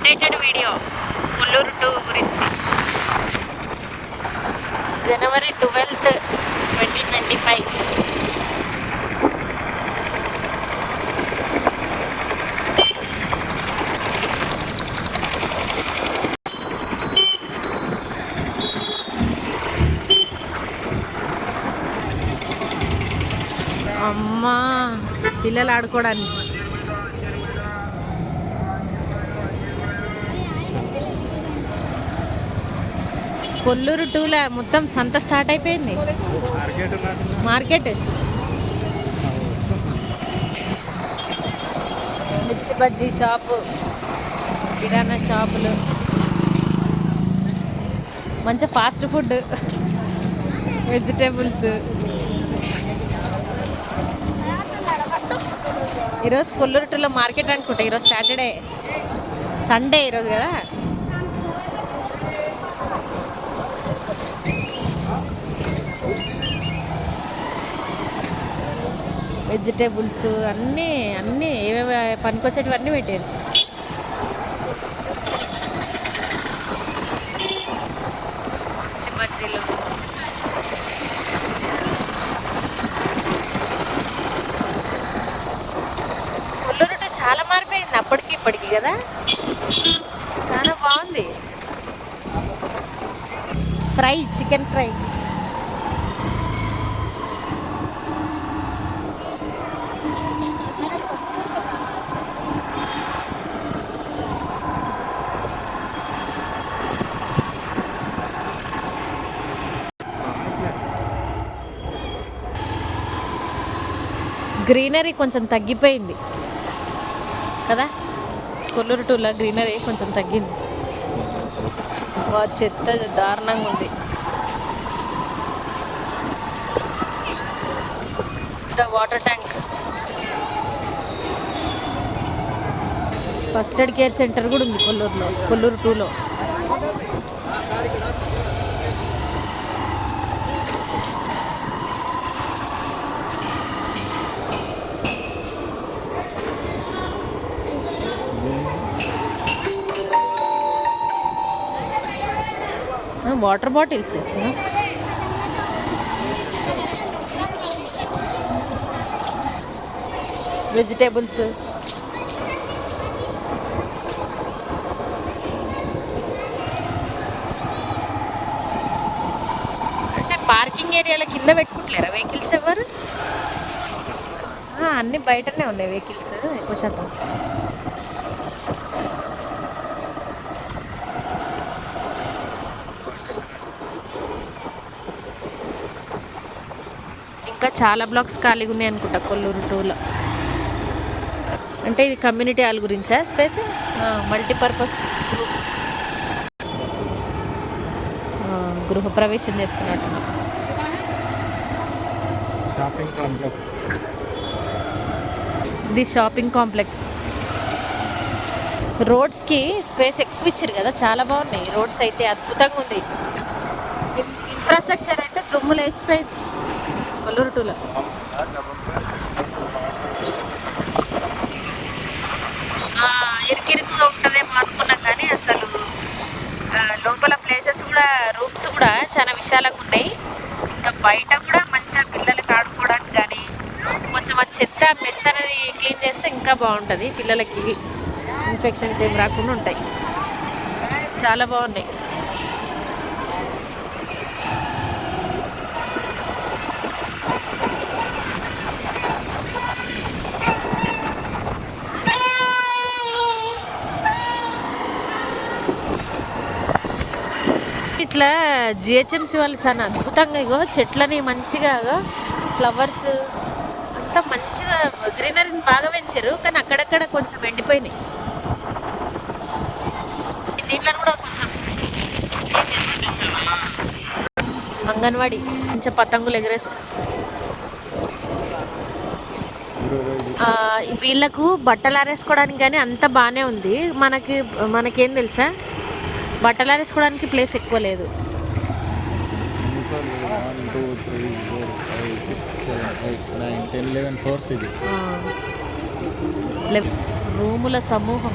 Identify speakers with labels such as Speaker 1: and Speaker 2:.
Speaker 1: Updated video Mulluru two గురించి. January twelfth twenty twenty five అమ్మా పిల్లలు ఆడుకోవడానికి. కొల్లూరు టూలా మొత్తం సంత స్టార్ట్ అయిపోయింది. మార్కెట్. మిర్చి బజ్జీ షాపు కిరాణా షాపులు. మంచి ఫాస్ట్ ఫుడ్ వెజిటేబుల్స్ ఈరోజు కొల్లూరు టూలో మార్కెట్ అనుకుంటా ఈరోజు సాటర్డే సండే ఈరోజు కదా? వెజిటేబుల్స్ అన్నీ అన్నీ ఏవేవి పనికొచ్చేటివన్నీ పెట్టారు బజ్జీలు కొల్లూరు టు చాలా మారిపోయింది అప్పటికి ఇప్పటికి కదా? చాలా బాగుంది. Fry chicken fry. గ్రీనరీ కొంచెం తగ్గిపోయింది. కదా? కొల్లూరు టూలో గ్రీనరీ కొంచెం తగ్గింది. వా చెత్త దారుణంగా ఉంది. The water tank. First aid care centre కూడా ఉంది కొల్లూరులో కొల్లూరు టూలో వాటర్ బాటిల్స్. వెజిటేబుల్స్. అంటే పార్కింగ్ ఏరియాల కింద పెట్టుకుంటలేరా వెహికల్స్ ఎవరు? అన్నీ బయటనే ఉన్నాయి వెహికల్స్ ఎక్కువ శాతం. ఇంకా చాలా బ్లాక్స్ ఖాళీగా ఉన్నాయి అనుకుంటా కొల్లూరు టూలో అంటే ఇది కమ్యూనిటీ హాల్ గురించా స్పేస్? మల్టీపర్పస్ గృహప్రవేశం చేస్తున్నట్టు.
Speaker 2: షాపింగ్ కాంప్లెక్స్
Speaker 1: ఇది షాపింగ్ కాంప్లెక్స్. రోడ్స్కి స్పేస్ ఎక్కువ ఇచ్చారు కదా చాలా బాగున్నాయి. రోడ్స్ అయితే అద్భుతంగా ఉంది. ఇన్ఫ్రాస్ట్రక్చర్ అయితే దుమ్ములు వేసిపోయింది కొల్లూరు టూలో. ఇరుకిరుకుగా ఉంటుందేమో అనుకున్నాం కానీ అసలు లోపల ప్లేసెస్ కూడా రూమ్స్ కూడా చాలా విశాలంగా ఉన్నాయి. ఇంకా బయట కూడా మంచిగా పిల్లలకి ఆడుకోవడానికి కానీ కొంచెం ఆ చెత్త మెస్ అనేది క్లీన్ చేస్తే ఇంకా బాగుంటుంది. పిల్లలకి ఇన్ఫెక్షన్స్ ఏం రాకుండా ఉంటాయి. చాలా బాగున్నాయి. ఇట్లా జిహెచ్ఎంసి వాళ్ళు చాలా అద్భుతంగా ఇగో చెట్లని మంచిగా ఫ్లవర్స్ అంతా మంచిగా గ్రీనరీని బాగా పెంచారు కానీ అక్కడక్కడ కొంచెం ఎండిపోయినాయి. దీంట్లో కూడా కొంచెం అంగన్వాడి కొంచెం పతంగులు ఎగరేస్తా వీళ్ళకు బట్టలు ఆరేసుకోవడానికి కానీ అంత బాగానే ఉంది. మనకి మనకేం తెలుసా? బట్టలు ఆరేసుకోవడానికి ప్లేస్ ఎక్కువ లేదు
Speaker 2: టూ త్రీ సిక్స్ రూముల సమూహం